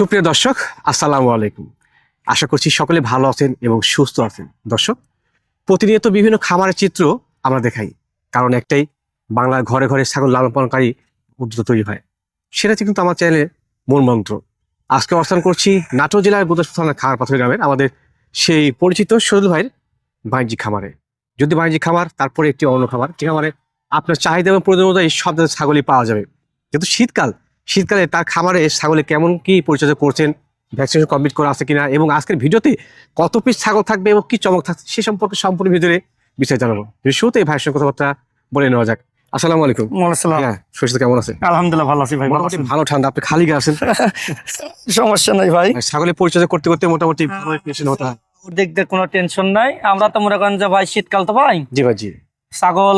সুপ্রিয় দর্শক, আসসালামু আলাইকুম। আশা করছি সকলে ভালো আছেন এবং সুস্থ আছেন। দর্শক, প্রতিনিয়ত বিভিন্ন খামারের চিত্র আমরা দেখাই, কারণ একটাই, বাংলার ঘরে ঘরে ছাগল লালন পালনকারী উদ্যোগ তৈরি হয়। সেটা কিন্তু আমার চ্যানেলের মূল মন্ত্র। আজকে অবস্থান করছি নাটোর জেলার বুদাসপুর থানার খামার পাথর গ্রামের আমাদের সেই পরিচিত সরুল ভাইয়ের বাণিজ্যিক খামারে। যদি বাণিজ্যিক খামার, তারপরে একটি অন্য খামার। যে খামারে আপনার চাহিদা এবং প্রয়োজন অনুযায়ী সব ছাগলই পাওয়া যাবে। যেহেতু শীতকাল শীতকালে তার খামারে ছাগলে কেমন কি পরিচর্যা করছেন ভ্যাকসিনেশন কমপ্লিট করা আছে কিনা এবং আজকের ভিডিওতে কত পিস ছাগল থাকবে এবং কি চমক থাকছে সে সম্পর্কে সম্পূর্ণ ভিডিওতে বিষয় জানাব। শুরুতে এই ভাইয়ের সঙ্গে কথাবার্তা বলে নেওয়া যাক। আসসালামু আলাইকুম। হ্যাঁ কেমন আছে? আলহামদুলিল্লাহ ভালো আছি ভাই ভালো মোটামুটি ভালো ঠান্ডা আপনি খালি গা আছেন? সমস্যা নাই ভাই। ছাগলের পরিচর্যা করতে করতে মোটামুটি ভালো হতে হয়। কোনো টেনশন নাই। আমরা তো মনে করেন যে ভাই শীতকাল তো ভাই। জি ভাই জি। ছাগল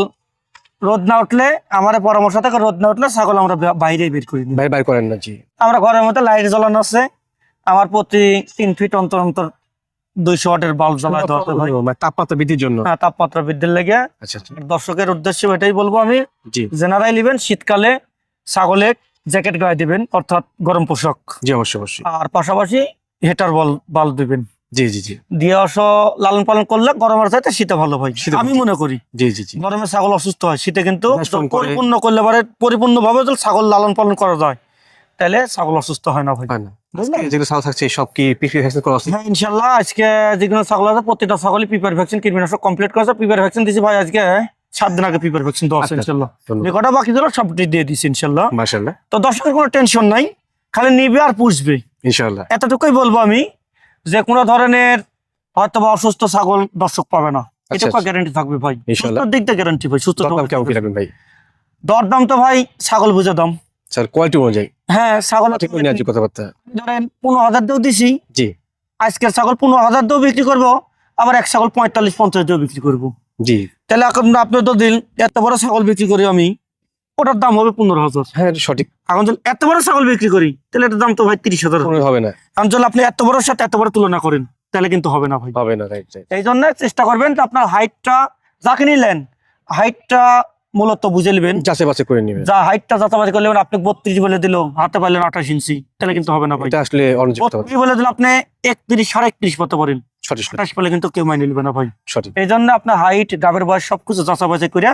রোদ না উঠলে আমার পরামর্শ থেকে রোদ না উঠলে ছাগল আমরা বাইরে বের করি। ভাই বাইর করেন না জি। আমরা ঘরের মধ্যে লাইট জ্বালানো আছে। আমার প্রতি তিন ফিট অন্তর অন্তর দুইশো ওয়াটের বাল্ব জ্বালায় হয়। মানে তাপমাত্রা বৃদ্ধির জন্য? হ্যাঁ, তাপমাত্রা বৃদ্ধির লেগে। আচ্ছা আচ্ছা। দর্শকের উদ্দেশ্যে এটাই বলব আমি ইভেন শীতকালে ছাগলে জ্যাকেট গায়ে দিবেন অর্থাৎ গরম পোশাক। জি অবশ্যই অবশ্যই। আর পাশাপাশি হেটার বল বাল্ব দিবেন। জি জি জি। দিয়ে অস লালন পালন করলে গরমের চাইতে শীতে ভালো হয়। আমি মনে করি। জি জি জি। গরমে ছাগল অসুস্থ হয় শীতে কিন্তু পরিপূর্ণ করলে পারে যদি ছাগল লালন পালন করা যায় তাহলে ছাগল অসুস্থ হয় না ভাই। হয় না। বুঝলেন? যেগুলো ছাগল থাকছে সব কি পিপি ভ্যাকসিন করা হ্যাঁ ইনশাল্লাহ আজকে যেগুলো ছাগল আছে প্রত্যেকটা ছাগলই পিপার ভ্যাকসিন কীটনাশক কমপ্লিট করেছে ভ্যাকসিন ভাই আজকে সাত দিন আগে পিপার ভ্যাকসিন দেওয়া আছে আচ্ছা, ইনশাল্লাহ। বাকি দিল সবটি দিয়ে দিচ্ছি ইনশাল্লাহ। তো দর্শকের কোনো টেনশন নাই খালি নিবে আর পুষবে। ইনশাআল্লাহ। এতটুকুই বলব আমি। যে কোনো ধরনের হয়তো বা অসুস্থ ছাগল দর্শক পাবে না। আচ্ছা, এটা গ্যারান্টি থাকবে ভাই। দিক গ্যারান্টি সুস্থ রাখবেন ভাই? তো ভাই ছাগল বুঝে দাম। স্যার কোয়ালিটি অনুযায়ী। হ্যাঁ ছাগল কথাবার্তা। ধরেন পনেরো হাজার দিয়েও দিছি। জি। আজকের ছাগল পনেরো হাজার দিয়েও বিক্রি করব আবার এক ছাগল পঁয়তাল্লিশ পঞ্চাশ দিয়েও বিক্রি করব। জি। তাহলে এখন আপনি তো দিন এত বড় ছাগল বিক্রি করি আমি ওটার দাম হবে পনেরো হাজার। হ্যাঁ সঠিক। এখন যদি এত বড় ছাগল বিক্রি করি তাহলে এটার দাম তো ভাই তিরিশ হাজার। হবে না। কারণ যদি আপনি এত বড় সাথে এত বড় তুলনা করেন তাহলে কিন্তু হবে না ভাই। হবে না রাইট এই জন্য চেষ্টা করবেন যে আপনার হাইটটা যাকে নিলেন হাইটটা মূলত বুঝে নেবেন। যাচাই বাছাই করে নেবেন। যা হাইটটা যাতাবাজি করলেন আপনি বত্রিশ বলে দিল হাতে পাইলেন আঠাশ ইঞ্চি তাহলে কিন্তু হবে না ভাই। এটা আসলে বত্রিশ বলে দিলে আপনি একত্রিশ সাড়ে একত্রিশ পড়তে পারেন আঠাশ পেলে কিন্তু কেউ মাইনে নেবে না ভাই। সঠিক। এই জন্য আপনার হাইট ডাবের বয়স সবকিছু যাচাবাজি করে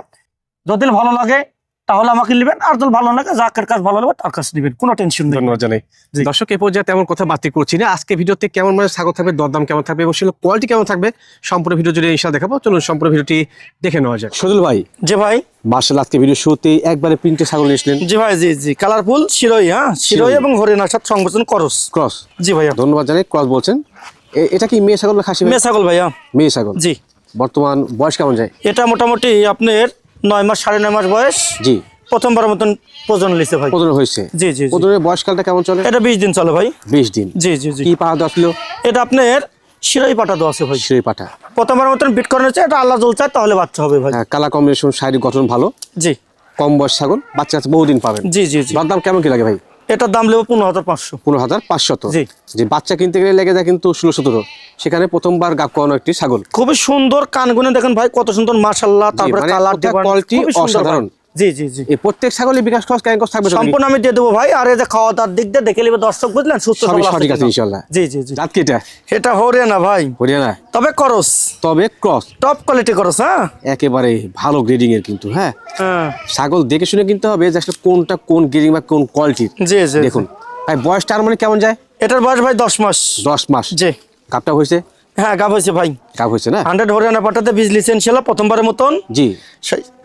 যদি ভালো লাগে তাহলে আমাকে নেবেন আর যদি ভালো লাগে যাকের কাজ ভালো লাগবে তার কাছে নেবেন কোনো টেনশন নেই। ধন্যবাদ জানাই। দর্শক এই পর্যায়ে তেমন কথা বাতিল করছি না। আজকে ভিডিওতে কেমন মানে ছাগল থাকবে দরদাম কেমন থাকবে এবং সেগুলো কোয়ালিটি কেমন থাকবে সম্পূর্ণ ভিডিও জুড়ে ইনশাল দেখাবো। চলুন সম্পূর্ণ ভিডিওটি দেখে নেওয়া যাক। সজল ভাই যে ভাই। মার্শাল আজকে ভিডিও শুরুতেই একবারে প্রিন্টে ছাগল নিয়েছিলেন জি ভাই জি জি। কালারফুল শিরোই হ্যাঁ? শিরোই। এবং হরিণার সাথে করস। ক্রস। জি ভাইয়া। ধন্যবাদ জানাই ক্রস বলছেন। এ- এটা কি মেয়ে ছাগল খাসি? মেয়ে ছাগল ভাইয়া। মেয়ে ছাগল। জি। বর্তমান বয়স কেমন যায়? এটা মোটামুটি আপনার নয় মাস সাড়ে নয় মাস বয়স? জি। প্রথমবার মতন প্রজন লিছে ভাই। প্রজন হয়েছে? জি জি প্রজনের বয়সকালটা কেমন চলে? এটা বিশ দিন চলে ভাই। বিশ দিন। জি জি জি। কি পাওয়া দশ কিলো এটা আপনার শিরাই পাটা দেওয়া আছে ভাই। শিরাই পাটা প্রথমবার মতন বিট করানো হচ্ছে এটা আল্লাহ জল চায় তাহলে বাচ্চা হবে ভাই। কালা কালার কম্বিনেশন শারীরিক গঠন ভালো। জি। কম বয়স ছাগল বাচ্চা বহুদিন পাবেন। জি জি জি। দরদাম কেমন কি লাগে ভাই? এটার দাম নেব পনেরো হাজার পাঁচশো। পনেরো হাজার পাঁচশত জি। যে বাচ্চা কিনতে গেলে লেগে যায় কিন্তু ষোলো সতেরো। সেখানে প্রথমবার গাপ করানো একটি ছাগল। খুবই সুন্দর কানগুনে দেখেন ভাই কত সুন্দর মার্শাল্লাহ তারপরে মানে কালার কোয়ালিটি অসাধারণ। জি জি জি। প্রত্যেক ছাগলের বিকাশ খরচ কেন খরচ থাকবে সম্পূর্ণ আমি দিয়ে দেবো ভাই। আর এই যে খাওয়া দাওয়ার দিক দিয়ে দেখে নেবে দর্শক বুঝলেন? সুস্থ সবই সঠিক আছে কিনা। জি জি জি। জাত এটা এটা হরিয়ানা ভাই। হরিয়ানা। তবে করস। তবে ক্রস। টপ কোয়ালিটি করস হ্যাঁ? একেবারে ভালো গ্রেডিং এর কিন্তু হ্যাঁ? হ্যাঁ। ছাগল দেখে শুনে কিনতে হবে যে আসলে কোনটা কোন গ্রেডিং বা কোন কোয়ালিটির জি জি দেখুন ভাই বয়সটা আর মানে কেমন যায়? এটার বয়স ভাই দশ মাস। দশ মাস। জি। কাপটা হয়েছে? হ্যাঁ গাব হয়েছে ভাই। কাপ হয়েছে না? হান্ড্রেড হরিয়ানা পাঠাতে বীজ লিসেন ছিল প্রথমবারের মতন। জি।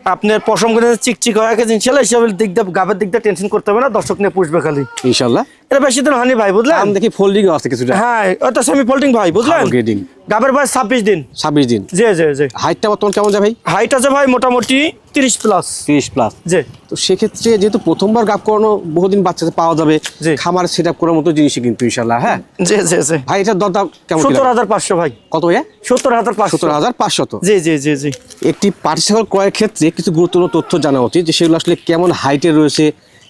আপনার পশম চিকচিক হয়ে গেছে ইনশাল্লাহ হিসাবে দিক দিয়ে গাবের দিক দিয়ে টেনশন করতে হবে না দর্শক নিয়ে পুষবে খালি। ইনশাল্লাহ। এটা বেশি দিন হয়নি ভাই বুঝলেন? আম দেখি ফোল্ডিং আছে কিছুটা। হ্যাঁ ওটা সেমি ফোল্ডিং ভাই বুঝলেন? গ্রেডিং গাবের বয়স ছাব্বিশ দিন। ছাব্বিশ দিন। জি জি জি। হাইটটা বর্তমান কেমন যায় ভাই? হাইট আছে ভাই মোটামুটি তিরিশ প্লাস তিরিশ প্লাস জি। তো সেক্ষেত্রে যেহেতু প্রথমবার গাপ করানো বহুদিন বাচ্চাদের পাওয়া যাবে। খামার সেট আপ করার মতো জিনিসই কিন্তু ইনশাল্লাহ হ্যাঁ? জি জি জি। ভাই এটার দরদাম কেমন সত্তর? হাজার পাঁচশো ভাই। কত ভাইয়া? সত্তর হাজার পাঁচশো। সত্তর হাজার পাঁচশত জি জি জি জি। একটি ছাগল ক্রয়ের ক্ষেত্রে কিছু গুরুত্বপূর্ণ তথ্য জানা উচিত যে সেগুলো আসলে কেমন হাইটে রয়েছে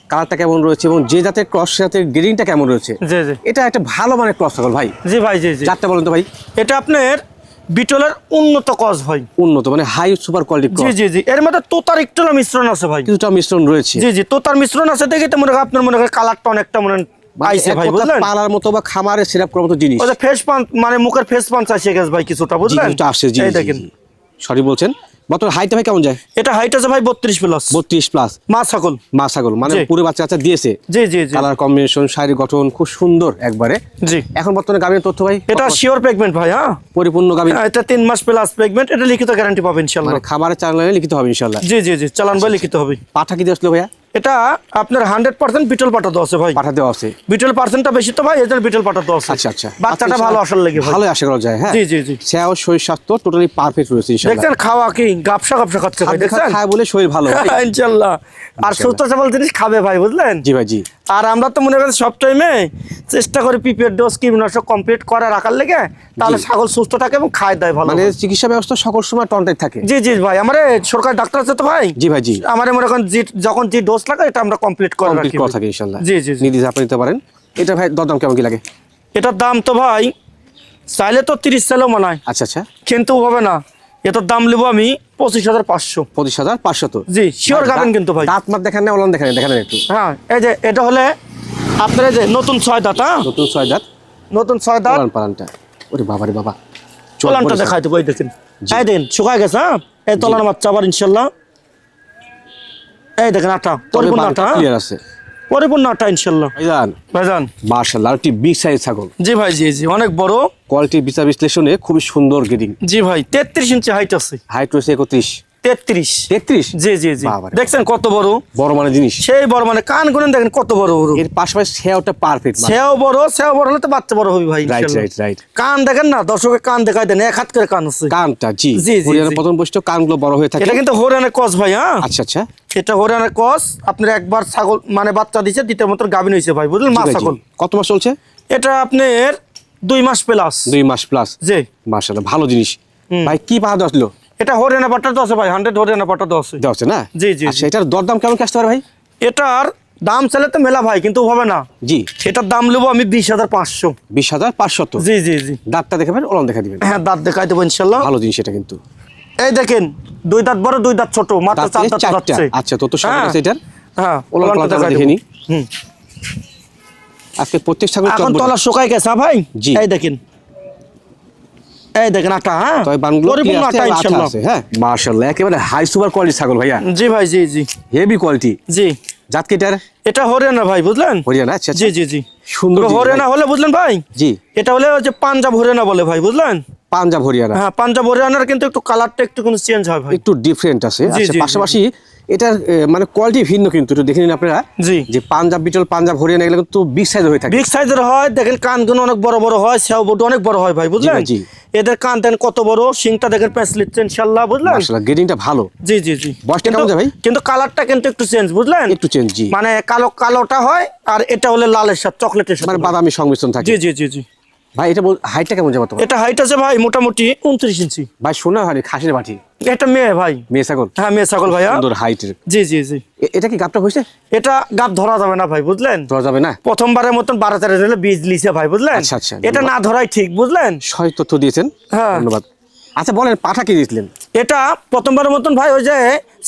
কালারটা কেমন রয়েছে এবং যে জাতের ক্রস জাতের গ্রেডিংটা কেমন রয়েছে। জি জি। এটা একটা ভালো মানের ক্রস ছাগল ভাই। জি ভাই জি জি। জাতটা বলুন তো ভাই। এটা আপনার বিটলের উন্নত কজ ভাই। উন্নত মানে হাই সুপার কোয়ালিটি জি জি জি। এর মধ্যে তোতার একটু মিশ্রণ আছে ভাই। কিছুটা মিশ্রণ রয়েছে। জি জি তোতার মিশ্রণ আছে দেখে তো মনে হয় আপনার মনে হয় কালারটা অনেকটা মনে মানে আইছে ভাই বুঝলেন? পালার মতো বা খামারে সিরাপ করার মতো জিনিস। ফেস পান মানে মুখের ফেস পাঞ্চ আসে গেছে ভাই কিছুটা বুঝলেন? কিছুটা আসছে জি দেখেন। সরি বলছেন? বর্তমান হাইটটা ভাই কেমন যায়? এটা হাইট আছে ভাই বত্রিশ প্লাস বত্রিশ প্লাস মা ছাগল। মা ছাগল মানে পুরো বাচ্চা দিয়েছে। জি জি জি। কালার কম্বিনেশন শারীরিক গঠন খুব সুন্দর একবারে। জি। এখন বর্তমানে তথ্য ভাই এটা শিওর পেগমেন্ট ভাই হ্যাঁ? পরিপূর্ণ গাভী এটা মাস প্লাস পেগমেন্ট এটা লিখিত গ্যারান্টি পাবেন মানে খামারের চালানে লিখিত হবে ইনশাল্লাহ জি জি জি চালান ভাই লিখিত হবে। পাঠা কি দিয়ে আসলো ভাইয়া? এটা আপনার হান্ড্রেড পার্সেন্ট বিটল পাটা দেওয়া আছে ভাই। পাঠা দেওয়া আছে। বিটল পার্সেন্টটা বেশি তো ভাই এদের বিটল পাটা দেওয়া আছে। আচ্ছা আচ্ছা। বাচ্চাটা আচ্ছা, ভালো আসল লাগে ভালো আশা করা যায় হ্যাঁ? জি জি জি। সেও শরীর স্বাস্থ্য টোটালি পারফেক্ট রয়েছে ইনশাআল্লাহ। দেখছেন খাওয়া কি? গাপসা গাপসা খাচ্ছে ভাই দেখেন দেখছেন? খায় বলে শরীর ভালো ইনশাআল্লাহ। আর সুস্থ সবল জিনিস খাবে ভাই বুঝলেন? জি ভাই জি। আর আমরা তো মনে করি সব টাইমে চেষ্টা করি পিপিএর ডোজ কীটনাশক কমপ্লিট করে রাখার লেগে তাহলে ছাগল সুস্থ থাকে এবং খায় দেয় ভালো মানে চিকিৎসা ব্যবস্থা সকল সময় টনটাই থাকে। জি জি ভাই আমার সরকারি ডাক্তার আছে তো ভাই? জি ভাই জি। আমার মনে করেন যখন যে ডোজ লাগে এটা আমরা কমপ্লিট করে কমপ্লিট রাখি। করা থাকে ইনশাল্লাহ জি, জি, জি। নিদি আপনি নিতে পারেন। এটা ভাই দরদাম কেমন কি লাগে? এটার দাম তো ভাই চাইলে তো তিরিশ চাইলেও মনে হয় আচ্ছা আচ্ছা। কিন্তু হবে না। এটার দাম নেব আমি পঁচিশ হাজার পাঁচশো। পঁচিশ হাজার পাঁচশত জি শিওর গাবেন কিন্তু ভাই। দাঁত মাত দেখান না ওলান দেখান দেখান একটু। হ্যাঁ এই যে এটা হলে আপনার এই যে নতুন ছয় দাঁত হ্যাঁ? নতুন ছয় দাঁত। নতুন ছয় দাঁত। ওলান পালানটা। ওরে বাবা। রে বাবা চল দেখাই দেবো এই দেখেন। এই দেখেন শুকায় গেছে হ্যাঁ? এই তলার বাচ্চা আবার ইনশাল্লাহ। এই দেখেন আটা পরিপূর্ণ আটা? ক্লিয়ার আছে। পরিপূর্ণ আটটা ইনশাল্লাহ ভাইজান। ভাইজান। মার্শাল্লাহ একটি বিগ সাইজ ছাগল। জি ভাই জি জি অনেক বড়। কোয়ালিটি বিচার বিশ্লেষণে খুবই সুন্দর গিডিং জি ভাই তেত্রিশ ইঞ্চি হাইট আছে। হাইট রয়েছে একত্রিশ। তেত্রিশ। তেত্রিশ? জি জি জি। দেখছেন কত বড়? বড় মানে জিনিস। সেই বড় মানে কান গুনেন দেখেন কত বড় বড় এর পাশাপাশি সেওটা পারফেক্ট সেও বড় সেও বড় হলে তো বাচ্চা বড় হবে ভাই রাইট রাইট রাইট কান দেখেন না দর্শকের কান দেখাই দেন এক হাত করে কান আছে। কানটা জি। জি, জি, হরিয়ানা প্রথম বৈশিষ্ট্য কানগুলো বড় হয়ে থাকে। এটা কিন্তু হরিয়ানার কস ভাই হ্যাঁ? আচ্ছা আচ্ছা। এটা হরিয়ানার কস আপনার একবার ছাগল মানে বাচ্চা দিছে দ্বিতীয় মতো গাভিন হয়েছে ভাই বুঝলেন? মা ছাগল। কত মাস চলছে? এটা আপনার দুই মাস প্লাস দুই মাস প্লাস জি। মার্শাল্লাহ ভালো জিনিস। ভাই কি পাহাড় ছিল এটা হরিয়ানা পাটা তো আছে ভাই হান্ড্রেড হরিয়ানা পাটা তো আছে। আছে না? জি, জি, আচ্ছা এটার দরদাম কেমন কি আসতে পারে ভাই? এটার দাম চাইলে তো মেলা ভাই কিন্তু হবে না। জি। এটার দাম নেব আমি বিশ হাজার পাঁচশো। বিশ হাজার পাঁচশত জি জি জি। দাঁতটা দেখাবেন ওলান দেখা দিবেন। হ্যাঁ দাঁত দেখাই দেবো ইনশাল্লাহ। ভালো জিনিস এটা কিন্তু। এই দেখেন দুই দাঁত বড় দুই দাঁত ছোট মাত্র চার দাঁত যাচ্ছে। আচ্ছা তো তো সব হ্যাঁ। আছে এটার? হ্যাঁ ওলান ওলানটা দেখে নি হুম। আজকে প্রত্যেক ছাগল এখন তলা শুকাই গেছে ভাই। জি। এই দেখেন এই দেখেন আটা হ্যাঁ? পরিপূর্ণ আটা আছে হ্যাঁ? মার্শাল্লাহ একেবারে হাই সুপার কোয়ালিটি ছাগল ভাইয়া। জি ভাই জি জি। হেভি কোয়ালিটি জি। জাত এটা হরিয়ানা ভাই বুঝলেন? হরিয়ানা আচ্ছা জি জি জি। সুন্দর হরিয়ানা হলে বুঝলেন ভাই? জি। এটা হলে যে পাঞ্জাব হরিয়ানা বলে ভাই বুঝলেন? পাঞ্জাব হরিয়ানা। হ্যাঁ পাঞ্জাব হরিয়ানার কিন্তু একটু কালারটা একটু কিন্তু চেঞ্জ হয় ভাই। একটু ডিফারেন্ট আছে। আচ্ছা পাশাপাশি এটার মানে কোয়ালিটি ভিন্ন কিন্তু একটু দেখে নিন আপনারা। জি। যে পাঞ্জাব বিটল পাঞ্জাব হরিয়ানা এগুলো কিন্তু বিগ সাইজ হয়ে থাকে। বিগ সাইজের হয় দেখেন কানগুলো অনেক বড় বড় হয় সেও বড় অনেক বড় হয় ভাই বুঝলেন? জি। এদের কান দেন কত বড় সিংটা দেখেন প্যাঁচ লিচ্ছে ইনশাল্লাহ বুঝলেন? মার্শাল্লাহ গেডিংটা ভালো। জি জি জি। বয়সটা কেমন ভাই? কিন্তু কালারটা কিন্তু একটু চেঞ্জ বুঝলেন? একটু চেঞ্জ জি। মানে কালো কালোটা হয় আর এটা হলে লালের সাথে চকলেটের সাথে মানে বাদামি সংমিশ্রণ থাকে। জি জি জি জি। ভাই এটা হাইটটা কেমন যাবে তোমার? এটা হাইট আছে ভাই মোটামুটি উনত্রিশ ইঞ্চি। ভাই শোনা হয়নি খাসির বাটি। এটা মেয়ে ভাই। মেয়ে ছাগল? হ্যাঁ মেয়ে ছাগল ভাইয়া। সুন্দর হাইটের জি জি জি। এটা কি গাবটা হয়েছে? এটা গাব ধরা যাবে না ভাই বুঝলেন? ধরা যাবে না? প্রথমবারের মতন বারো তেরো দিলে বীজ লিছে ভাই বুঝলেন? আচ্ছা, আচ্ছা, এটা না ধরাই ঠিক বুঝলেন? সহি তথ্য দিয়েছেন। হ্যাঁ। ধন্যবাদ। আচ্ছা বলেন পাঠা কি দিয়েছিলেন এটা প্রথমবারের মতন ভাই ওই যে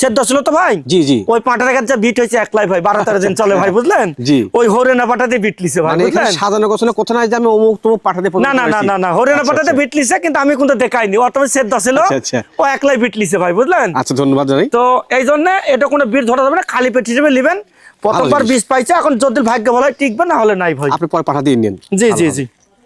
সেদ্ধ ছিল তো ভাই? জি জি। ওই পাটার কাছে যে বিট হয়েছে একলাই ভাই বারো তেরো দিন চলে ভাই বুঝলেন? জি। ওই হরেনা পাটাতে বিট লিছে ভাই মানে সাজানো গোছানো কোথাও নাই যে আমি অমুক তমুক পাঠাতে না না না না না হরেনা পাটাতে বিট লিছে কিন্তু আমি কিন্তু দেখাইনি। ও সেদ্ধ ছিল আচ্ছা, আচ্ছা। ও একলাই বিট লিছে ভাই বুঝলেন? আচ্ছা ধন্যবাদ জানাই। তো এই জন্য এটা কোনো বিট ধরা যাবে না খালি পেট হিসেবে নেবেন। প্রথমবার। বীজ পাইছে এখন যদি ভাগ্য ভালো হয় টিকবে না হলে নাই ভাই। আপনি পরে পাঠা দিয়ে নিন। জি জি জি।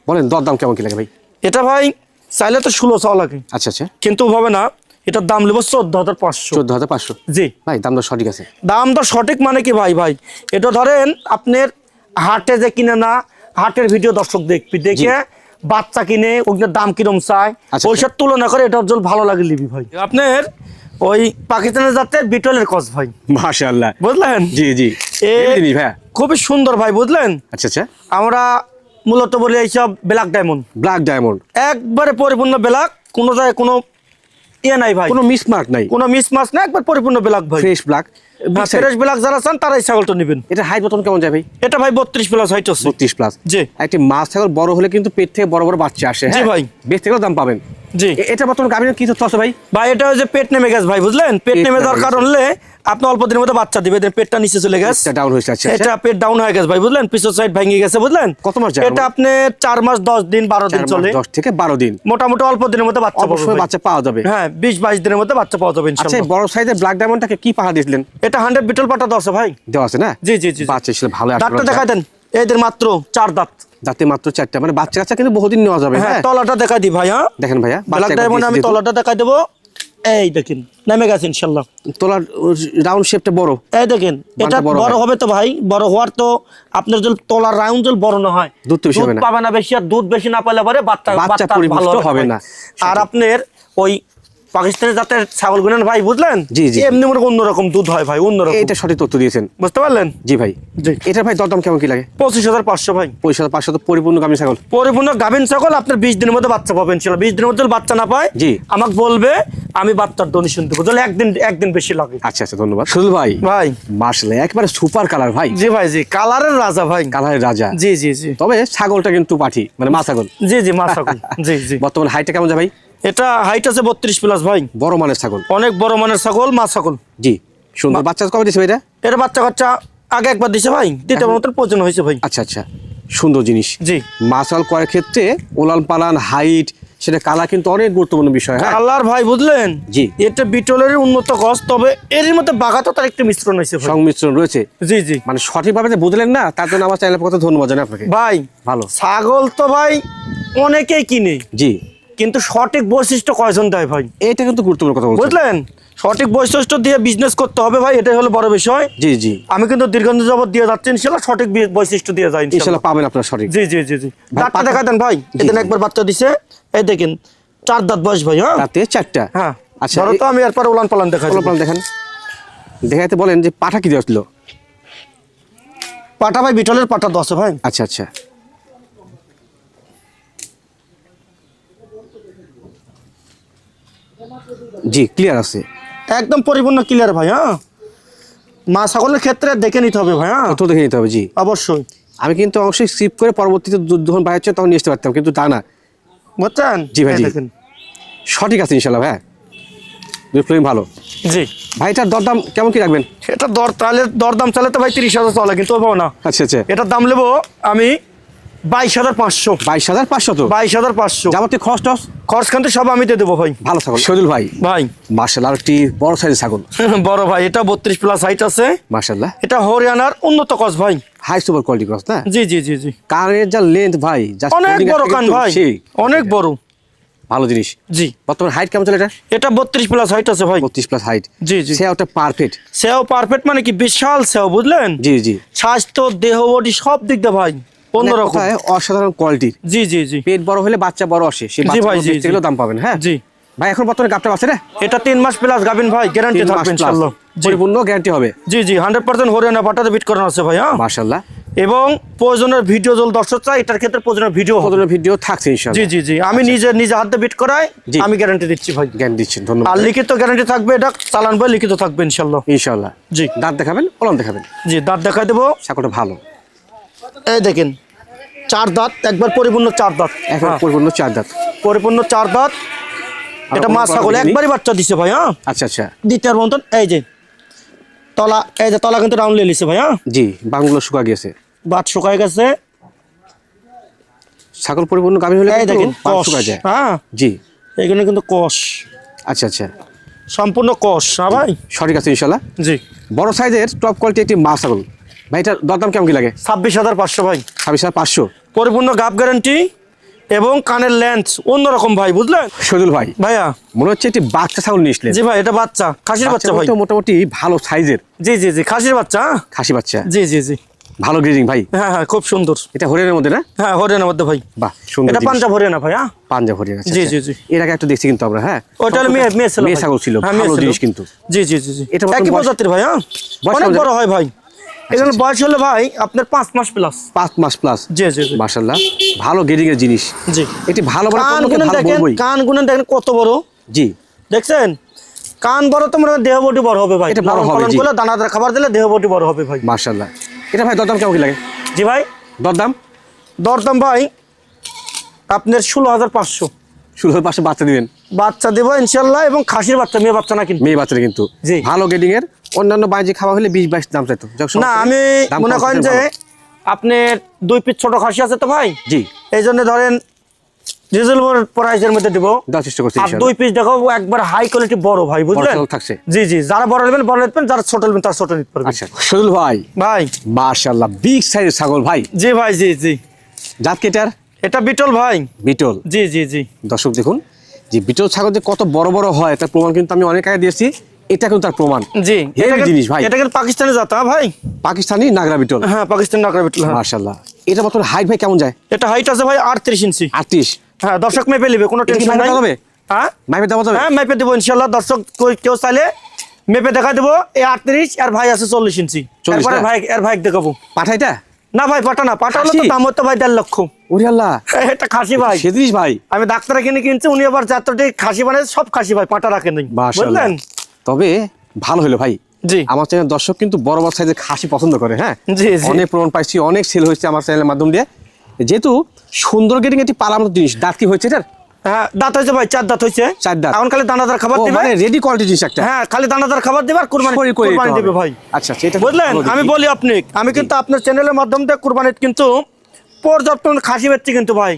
বলেন দর দাম কেমন কি লাগে ভাই? এটা ভাই চাইলে তো ষোলো চাও লাগে। আচ্ছা আচ্ছা। কিন্তু হবে না এটার দাম নেব চোদ্দ হাজার পাঁচশো। চোদ্দ হাজার পাঁচশো? জি। ভাই দাম তো সঠিক আছে। দাম তো সঠিক মানে কি ভাই ভাই? এটা ধরেন আপনার হাটে যে কিনে না হাটের ভিডিও দর্শক দেখবি দেখে বাচ্চা কিনে ওগুলোর দাম কিরম চায় আচ্ছা, ওইসব তুলনা করে এটা জল ভালো লাগে লিবি ভাই। আপনার ওই পাকিস্তানের জাতের বিটলের কস ভাই। মাশাআল্লাহ। বুঝলেন? জি জি। খুবই সুন্দর ভাই বুঝলেন? আচ্ছা আচ্ছা। আমরা মূলত বলি এইসব ব্ল্যাক ডায়মন্ড। Black diamond. একবারে পরিপূর্ণ ব্ল্যাক কোনো জায়গায় কোনো ইয়ে নাই ভাই। কোনো মিসমার্ক নাই। কোনো মিস মাস না একবার পরিপূর্ণ ব্ল্যাক ভাই। ফ্রেশ ব্ল্যাক ফ্রেশ ব্ল্যাক যারা চান তারাই ছাগলটা নেবেন। এটা হাইট বতন কেমন যায় ভাই? এটা ভাই বত্রিশ প্লাস হাইট আছে। বত্রিশ প্লাস জি। একটি মাছ ছাগল বড় হলে কিন্তু পেট থেকে বড় বড় বাচ্চা আসে জি হ্যাঁ? ভাই। বেশ থেকেও দাম পাবেন। জি। এটা বর্তমানে গাভীর কি তথ্য আছে ভাই? ভাই এটা হচ্ছে পেট নেমে গেছে ভাই বুঝলেন? পেট নেমে যাওয়ার। কারণ হলে আপনি অল্প দিনের মধ্যে বাচ্চা দিবে পেটটা নিচে চলে গেছে। এটা ডাউন হয়েছে আচ্ছা এটা পেট ডাউন হয়ে গেছে ভাই বুঝলেন? পিছর সাইড ভেঙে গেছে বুঝলেন? কত মাস এটা আপনি চার মাস দশ দিন বারো দিন চলে। দশ থেকে বারো দিন। মোটামুটি অল্প দিনের মধ্যে বাচ্চা অবশ্যই বাচ্চা পাওয়া যাবে। হ্যাঁ বিশ বাইশ দিনের মধ্যে বাচ্চা পাওয়া যাবে আচ্ছা বড় সাইজের ব্ল্যাক ডায়মন্ডটাকে কি পাহা দিয়েছিলেন এটা হান্ড্রেড বিটল পাটা দশ ভাই। দেওয়া আছে না? জি জি জি। বাচ্চা ছিল ভালো দাঁতটা দেখাই দেন। এদের মাত্র চার দাঁত। দাঁতে মাত্র চারটা মানে বাচ্চা কাচ্চা কিন্তু বহুদিন নেওয়া যাবে হ্যাঁ হ্যাঁ? তলাটা দেখাই দিই ভাই হ্যাঁ? দেখেন ভাইয়া ব্ল্যাক ডায়মন্ড আমি তলাটা দেখাই দেবো। এই দেখেন নেমে গেছে ইনশাল্লাহ। তোলার রাউন্ড শেপটা বড়। এই দেখেন এটা বড় হবে তো ভাই বড় হওয়ার তো আপনার যদি তোলার রাউন্ড যদি বড় না হয় দুধ বেশি। পাবে না বেশি আর দুধ বেশি না পেলে পরে বাচ্চা বাচ্চা ভালো হবে না। আর আপনার ওই পাকিস্তানি জাতের ছাগল গুনেন ভাই বুঝলেন? জি, জি। এমনি মনে অন্যরকম দুধ হয় ভাই অন্যরকম এটা সঠিক তথ্য দিয়েছেন। বুঝতে পারলেন? জি ভাই। জি। এটা ভাই দরদাম কেমন কি লাগে? পঁচিশ হাজার পাঁচশো ভাই। পয়সা পাঁচশো তো পরিপূর্ণ গামী ছাগল। পরিপূর্ণ গাভিন ছাগল আপনার বিশ দিনের মধ্যে বাচ্চা পাবেন ছিল বিশ দিনের মধ্যে বাচ্চা না পায় জি। আমাকে বলবে আমি বাচ্চার ডোনেশন দেবো। তাহলে একদিন একদিন বেশি লাগে। আচ্ছা আচ্ছা ধন্যবাদ। সুদুল ভাই ভাই। মার্শাল একবারে সুপার কালার ভাই। জি ভাই জি। কালারের রাজা ভাই। কালারের রাজা। জি জি জি। তবে ছাগলটা কিন্তু পাঠি মানে মা ছাগল। জি জি মা ছাগল। জি জি। বর্তমানে হাইটটা কেমন যায় ভাই? এটা হাইট আছে বত্রিশ প্লাস ভাই। বড় মানের ছাগল। অনেক বড় মানের ছাগল মা ছাগল। জি সুন্দর। বাচ্চা কবে দিছে ভাই এটা? বাচ্চা কাচ্চা আগে একবার দিছে ভাই দ্বিতীয় মতন প্রয়োজন হয়েছে ভাই। আচ্ছা আচ্ছা। সুন্দর জিনিস। জি। মাছাল করার ক্ষেত্রে ওলান পালান হাইট সেটা কালা কিন্তু অনেক গুরুত্বপূর্ণ বিষয় হ্যাঁ? আল্লাহর ভাই বুঝলেন? জি। এটা বিটলের উন্নত গছ তবে এর মধ্যে বাগাতো তার একটু মিশ্রণ হয়েছে সংমিশ্রণ রয়েছে। জি জি। মানে সঠিকভাবে যে বুঝলেন না তার জন্য আমার চ্যানেলের পক্ষে ধন্যবাদ জানাই আপনাকে। ভাই ভালো। ছাগল তো ভাই অনেকেই কিনে। জি। কিন্তু সঠিক বৈশিষ্ট্য কয়জন দেয় ভাই? এটা কিন্তু গুরুত্বপূর্ণ কথা বুঝলেন? সঠিক বৈশিষ্ট্য দিয়ে বিজনেস করতে হবে ভাই এটাই হলো বড় বিষয়। জি জি। আমি কিন্তু দীর্ঘদিন যাবত দিয়ে যাচ্ছি ইনশাল্লাহ সঠিক বৈশিষ্ট্য দিয়ে যায় ইনশাল্লাহ। পাবেন আপনার সঠিক। জি জি জি জি। দাঁতটা দেখা দেন ভাই। এদিন একবার বাচ্চা দিছে এই দেখেন চার দাঁত বয়স ভাই হ্যাঁ? তাতে চারটা? হ্যাঁ। আচ্ছা ধরো তো আমি এরপর উলান পালান দেখাই এই- দেখেন। দেখাইতে বলেন যে পাঠা কি দিয়ে আসলো? পাটা ভাই বিটলের পাটা দশ ভাই। আচ্ছা আচ্ছা। জি ক্লিয়ার আছে। একদম পরিপূর্ণ ক্লিয়ার ভাই হ্যাঁ? মা ছাগলের ক্ষেত্রে দেখে নিতে হবে ভাই হ্যাঁ? তথ্য দেখে নিতে হবে জি। অবশ্যই। আমি কিন্তু অবশ্যই সিপ করে পরবর্তীতে যখন বাইরে হচ্ছে তখন নিয়ে আসতে পারতাম কিন্তু তা না। বুঝছেন? জি ভাই, দেখেন। সঠিক আছে ইনশাল্লাহ ভাই। ফ্লেম ভালো। জি। ভাইটার দরদাম কেমন কি রাখবেন? এটা দর তাহলে দরদাম চালে তো ভাই তিরিশ হাজার চলে কিন্তু না। আচ্ছা আচ্ছা। এটার দাম নেব আমি বাইশ হাজার পাঁচশো। বাইশ হাজার পাঁচশো তো? বাইশ হাজার পাঁচশো। যাবতীয় খরচ টস খরচ খানতে সব আমি দিয়ে দেবো ভাই। ভালো ছাগল। শহীদুল ভাই। ভাই। মার্শাল একটি বড় সাইজের ছাগল। বড় ভাই এটা বত্রিশ প্লাস হাইট আছে। মার্শাল্লাহ এটা হরিয়ানার উন্নত কস ভাই। হাই সুপার কোয়ালিটি ক্রস না? জি জি জি জি। কানের যা লেন্থ ভাই অনেক বড় কান ভাই। অনেক বড়। ভালো জিনিস। জি। বর্তমানে হাইট কেমন চলে এটা এটা বত্রিশ প্লাস হাইট আছে ভাই। বত্রিশ প্লাস হাইট জি, পারফেক্ট সেও পারফেক্ট মানে কি বিশাল সেও বুঝলেন? জি জি। স্বাস্থ্য দেহ বডি সব দিক দিয়ে ভাই। অন্যরকম অসাধারণ কোয়ালিটির জি জি জি। পেট বড় হলে বাচ্চা বড় আসে। সেই জি ভাই, জি, দেখতে দাম পাবেন হ্যাঁ? জি। ভাই এখন বর্তমানে গাপটা আছে রে? এটা তিন মাস প্লাস গাবিন ভাই গ্যারান্টি থাকবে। পরিপূর্ণ গ্যারান্টি হবে। জি জি হান্ড্রেড পার্সেন্ট হরিয়ানা পাটাতে বিট করানো আছে ভাই হ্যাঁ? এবং প্রয়োজনের ভিডিও দর্শক চাই এটার ক্ষেত্রে প্রয়োজনের ভিডিও কতগুলো ভিডিও থাকছে জি জি জি। আমি নিজে নিজে হাতে বিট করাই আমি গ্যারান্টি দিচ্ছি ভাই। জ্ঞান দিচ্ছেন আর লিখিত গ্যারান্টি থাকবে এটা চালান ভাই লিখিত থাকবে ইনশাল্লাহ ইনশাল্লাহ জি। দাঁত দেখাবেন ওলান দেখাবেন। জি দাঁত দেখাই দেবো। ভালো। এই দেখেন চার দাঁত একবার পরিপূর্ণ চার দাঁত। হ্যাঁ, পরিপূর্ণ চার দাঁত। পরিপূর্ণ চার দাঁত। এটা মা ছাগল একবারই বাচ্চা দিছে ভাই হ্যাঁ? আচ্ছা আচ্ছা। দ্বিতীয় মতন এই যে তলা এই যে তলা কিন্তু রাউন্ড লিয়েছে ভাই হ্যাঁ? জি বাংলো শুকা গেছে। বাত শুকায় গেছে। ছাগল পরিপূর্ণ গাভী হলে এই দেখেন কষ যায়। হ্যাঁ? জি। এইখানে কিন্তু কষ। আচ্ছা আচ্ছা। সম্পূর্ণ কষ হ্যাঁ ভাই? সঠিক আছে ইনশাল্লাহ জি। বড় সাইজের টপ কোয়ালিটি একটি মা ছাগল। ভাই এটার দরদাম কেমন কি লাগে? ছাব্বিশ হাজার পাঁচশো ভাই। ছাব্বিশ হাজার পাঁচশো। পরিপূর্ণ গাপ গ্যারান্টি এবং কানের লেন্স অন্যরকম ভাই বুঝলেন? শহীদুল ভাই ভাইয়া। মনে হচ্ছে একটি বাচ্চা ছাগল নিয়ে আসলেন জি ভাই এটা বাচ্চা খাসির বাচ্চা ভাই। মোটামুটি ভালো সাইজের জি জি জি খাসির বাচ্চা হ্যাঁ? খাসি বাচ্চা। জি জি জি। ভালো গ্রিডিং ভাই। হ্যাঁ হ্যাঁ খুব সুন্দর। এটা হরিয়ানের মধ্যে না? হ্যাঁ হরিয়ানার মধ্যে ভাই। বাহ সুন্দর এটা পাঞ্জাব হরিয়ানা ভাই হ্যাঁ? পাঞ্জাব হরিয়ানা আচ্ছা, জি, আচ্ছা। জি, জি। এর আগে একটা দেখছি কিন্তু আমরা হ্যাঁ? ওটা হলো মেয়ে ছাগল ছিল। হ্যাঁ, ভালো জিনিস কিন্তু। জি জি জি জি। এটা একই প্রজাতির ভাই হ্যাঁ? অনেক বড় হয় ভাই। এখানে বয়স হলে ভাই আপনার পাঁচ মাস প্লাস পাঁচ মাস প্লাস জি জি জি। ভালো এর জিনিস। জি। এটি ভালো বড় কান পণ্যকে দেখেন কান গুনেন দেখেন কত বড়। জি। দেখছেন? কান বড় তো মনে হয় দেহ বটি বড় হবে ভাই। এটা বড় হবে, জি। দানাদার খাবার দিলে দেহ বটি বড় হবে ভাই। মার্শাল্লাহ এটা ভাই দরদাম কেমন লাগে? জি ভাই। দরদাম? দরদাম ভাই আপনার ষোলো হাজার পাঁচশো। ষোলোর পাশে বাচ্চা দিবেন? বাচ্চা দেবো ইনশাল্লাহ এবং খাসির বাচ্চা মেয়ে বাচ্চা না কিন্তু। মেয়ে বাচ্চারা কিন্তু। জি। ভালো গেডিং এর অন্যান্য বাইরে খাওয়া হলে বিশ বাইশ দাম চাইতো। না আমি মনে করেন যে আপনার দুই পিস ছোট খাসি আছে তো ভাই? জি। এই জন্য ধরেন রিজনেবল প্রাইসের মধ্যে দেবো। চেষ্টা করছি আর দুই পিস দেখাবো একবার হাই কোয়ালিটি বড় ভাই বুঝলেন? থাকছে। জি জি যারা বড় নেবেন বড় নেবেন যারা ছোট নেবেন তারা ছোট নিতে আচ্ছা ভাই। ভাই। মার্শাল্লাহ বিগ সাইজের ছাগল ভাই। জি ভাই জি জি। জাত কেটার এটা বিটল ভাই। বিটল? জি জি জি। দর্শক দেখুন যে বিটল ছাগল যে কত বড় বড় হয় তার প্রমাণ কিন্তু আমি অনেক আগে দিয়েছি এটা কিন্তু তার প্রমাণ। জি জিনিস ভাই। এটা কিন্তু পাকিস্তানে যাতা ভাই? পাকিস্তানি নাগরা বিটল? হ্যাঁ পাকিস্তান নাকরা বিটল হ্যাঁ। মার্শাল্লাহ এটা বর্তমানে হাইট ভাই কেমন যায়? এটা হাইট আছে ভাই আটত্রিশ ইঞ্চি। আটত্রিশ। হ্যাঁ দর্শক মেপে নেবে কোনো টেনশন নাই। যাবে? হ্যাঁ? মাইপে দেওয়া যাবে? হ্যাঁ মেপে দেবো ইনশাল্লাহ দর্শক কই- কেউ চাইলে মেপে দেখা দেবো এই আটত্রিশ আর ভাই আছে চল্লিশ ইঞ্চি। 40 এরপরে না? ভাই এর ভাই দেখাবো। পাঠাইটা? না ভাই পাটা না। পাটা হলো তো দাম হতো ভাই দেড় লক্ষ। ওরে আল্লাহ। এটা খাসি ভাই। সেদিস ভাই। আমি ডাক্তার কিনে কিনছি উনি আবার যাত্রাটি খাসি বানায় সব খাসি ভাই পাটা রাখেন বুঝলেন? তবে ভালো হলো ভাই। জি। আমার চ্যানেল দর্শক কিন্তু বড় বড় সাইজের খাসি পছন্দ করে হ্যাঁ? জি, জি। অনেক প্রমাণ পাইছি অনেক সেল হয়েছে আমার চ্যানেলের মাধ্যম দিয়ে। যেহেতু সুন্দর গেটিং একটি পালার মতো জিনিস দাঁত কি হয়েছে এটার? হ্যাঁ দাঁত হয়েছে ভাই চার দাঁত হয়েছে। চার দাঁত। এখন খালি দানাদার খাবার দিবে। মানে রেডি কোয়ালিটি জিনিস একটা। হ্যাঁ খালি দানাদার খাবার দিবে আর কুরবানি করে কুরবানি দিবে ভাই। আচ্ছা আচ্ছা, বুঝলেন? আমি বলি আপনি আমি কিন্তু আপনার চ্যানেলের মাধ্যম কুরবানির কিন্তু পর্যাপ্ত খাসি বেচছি কিন্তু ভাই।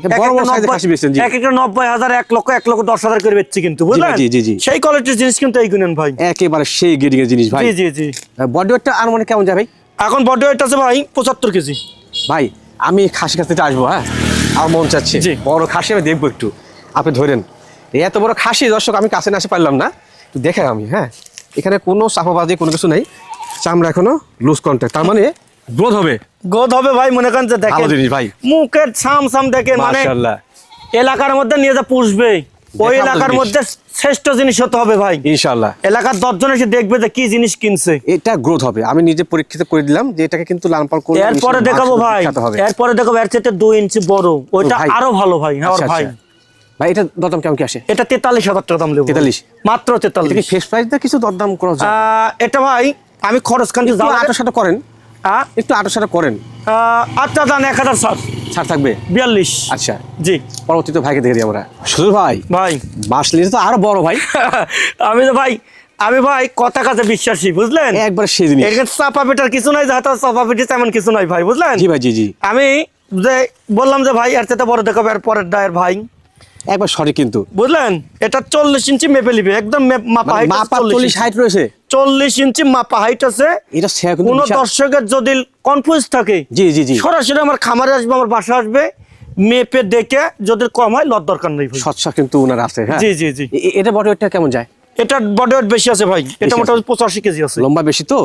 এক একটা নব্বই- হাজার এক লক্ষ এক লক্ষ দশ হাজার করে বেচছি কিন্তু বুঝলেন? জি, জি, জি। সেই কোয়ালিটির জিনিস কিন্তু এই গুনেন ভাই। একেবারে সেই গেটিং জিনিস ভাই। জি জি জি। বডি ওয়েটটা আর কেমন যায় ভাই? এখন বডি ওয়েট আছে ভাই পঁচাত্তর কেজি। ভাই আমি খাসি কাছ থেকে আসব হ্যাঁ? আমার মন চাচ্ছে। বড় খাসি আমি দেখব একটু। আপনি ধরেন এত বড় খাসি দর্শক আমি কাছে না পারলাম না। একটু দেখে আমি হ্যাঁ? এখানে কোনো চাপাবাজি কোনো কিছু নেই। চামড়া এখনও লুজ কন্ট্যাক্ট তার মানে গ্রোথ হবে? গোদ হবে ভাই মনে করেন যে দেখেন জিনিস ভাই। মুখের সাম সাম দেখেন মানে মাশাআল্লাহ। এলাকার মধ্যে নিয়ে যা পুষবে ওই এলাকার মধ্যে শ্রেষ্ঠ জিনিস হতে হবে ভাই। ইনশাআল্লাহ। এলাকার দশজন এসে দেখবে যে কি জিনিস কিনছে। এটা গ্রোথ হবে। আমি নিজে পরীক্ষিত করে দিলাম যে এটাকে কিন্তু লালন পালন করলে এরপরে দেখাবো ভাই এরপরে দেখাবো এর চেয়ে দুই ইঞ্চি বড়। ওইটা আরও ভালো ভাই হ্যাঁ আচ্ছা, ভাই। আচ্ছা। ভাই এটা দরদাম কেমন কি আসে? এটা তেতাল্লিশ হাজার টাকা দাম নেব। 43? মাত্র এটা কি তেতাল্লিশ ফেস প্রাইস দিয়ে কিছু দরদাম করা যায় এটা ভাই আমি খরচ একটু আটো করেন। একটু আটো সাটো করেন। আচ্ছা দান এক হাজার ষাট ছাড় থাকবে? বিয়াল্লিশ। আচ্ছা। জি। পরবর্তীতে ভাইকে দেখে দিই আমরা। শুধু ভাই। ভাই। মাস নিলে তো আরও বড় ভাই। আমি তো ভাই আমি ভাই কথা কাছে বিশ্বাসী বুঝলেন? একবার সেই জিনিস। এখানে চাপা পেটার কিছু নাই যাতে চাপা পেটি তেমন কিছু নাই ভাই বুঝলেন? জি ভাই জি জি। আমি যে বললাম যে ভাই এর চেয়ে বড় দেখাবো এর পরের ডায়ের ভাই। একবার সরি কিন্তু। বুঝলেন? এটা চল্লিশ ইঞ্চি মেপে লিবে একদম মাপা মানে হাইট মাপা চল্লিশ হাইট রয়েছে। চল্লিশ ইঞ্চি মাপা হাইট আছে। এটা কোন দর্শকের যদি কনফিউজ থাকে জি জি জি। সরাসরি আমার খামারে আসবে আমার বাসা আসবে মেপে দেখে যদি কম হয় দরকার নেই ভাই। কিন্তু ওনার আছে হ্যাঁ। জি জি জি। এটা বডি কেমন যায়? এটা বডি ওয়েট বেশি আছে ভাই। এটা মোটামুটি পঁচাশি কেজি আছে। লম্বা বেশি তো?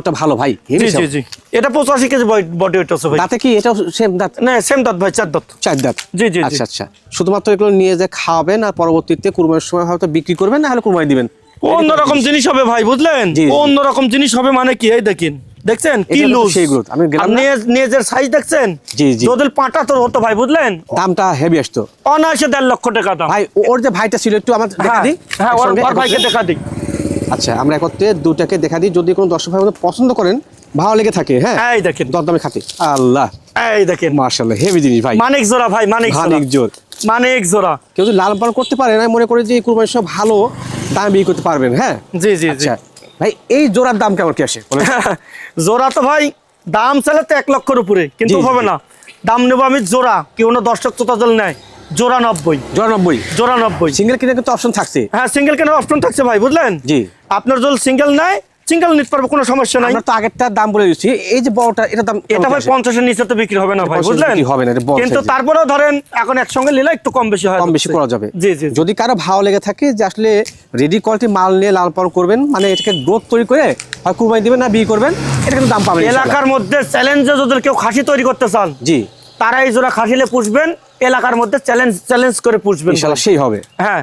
ওটা ভালো ভাই জি জি জি। এটা পঁচাশি কেজি বডি ওয়েট আছে ভাই। দাঁতে কি এটা সেম দাঁত? না সেম দাঁত ভাই চার দাঁত। চার দাঁত? জি, জি। আচ্ছা আচ্ছা। শুধুমাত্র এগুলো নিয়ে যে খাওয়াবেন আর পরবর্তীতে কুরবানির সময় হয়তো বিক্রি করবেন না হলে কুরবানি দিবেন? অন্যরকম জিনিস হবে ভাই বুঝলেন। অন্যরকম জিনিস হবে মানে কি? এই দেখেন। দেখছেন কি লুজ। আমি নেজের সাইজ দেখছেন? জি, জি। পাটা তোর হতো ভাই বুঝলেন? দামটা হেভি আসতো। অনায়াসে দেড় লক্ষ টাকা দাম। ভাই ওর যে ভাইটা ছিল একটু আমার দেখা হ্যাঁ দিই? হ্যাঁ ওর ভাইকে দেখা দিই। আচ্ছা আমরা একত্রে দুটাকে দেখা দিই। যদি কোনো দর্শক ভাই পছন্দ করেন ভালো লেগে থাকে হ্যাঁ? এই দেখেন। দরদামে খাতে। আল্লাহ। এই দেখেন। মার্শাল্লাহ হেভি জিনিস ভাই। মানিক জোড়া ভাই মানিক খানিক জোর মানিক জোড়া। কেউ যদি লাল পাল করতে পারে না মনে করে যে কুরবানির সব ভালো দামে বিক্রি করতে পারবেন হ্যাঁ? জি জি জি। আচ্ছা ভাই এই জোড়ার দাম কেমন কি আসে? জোড়া তো ভাই দাম চালে তো এক লক্ষের উপরে কিন্তু হবে না। দাম নেব আমি জোড়া কেউ না দর্শক চোতাজল নেয়। জোড়া নব্বই। জোড়া নব্বই? জোড়া নব্বই। সিঙ্গেল কিনে কিন্তু অপশন থাকছে। হ্যাঁ সিঙ্গেল কেনার অপশন থাকছে ভাই বুঝলেন? জি। আপনার জল সিঙ্গেল নেয় সিঙ্গেল নিতে পারবে কোনো সমস্যা নাই। আমরা তো আগেরটা দাম বলে দিচ্ছি এই যে বড়টা এটা দাম এটা ভাই আসে? পঞ্চাশের নিচে তো বিক্রি হবে না ভাই বুঝলেন? হবে না, এটা কিন্তু তারপরেও ধরেন এখন একসঙ্গে নিলে একটু কম বেশি হয়। কম বেশি করা যাবে। জি জি। যদি কারও ভালো লেগে থাকে যে আসলে রেডি কোয়ালিটি মাল নিয়ে লাল পালন করবেন মানে এটাকে গ্রোথ তৈরি করে হয় কুরবানি দিবেন না বিয়ে করবেন এটা কিন্তু দাম পাবেন এলাকার মধ্যে চ্যালেঞ্জে যদি কেউ খাসি তৈরি করতে চান জি। তারা এই জোড়া খাসিলে পুষবেন এলাকার মধ্যে চ্যালেঞ্জ চ্যালেঞ্জ করে পুষবেন। ইনশাআল্লাহ সেই হবে। হ্যাঁ।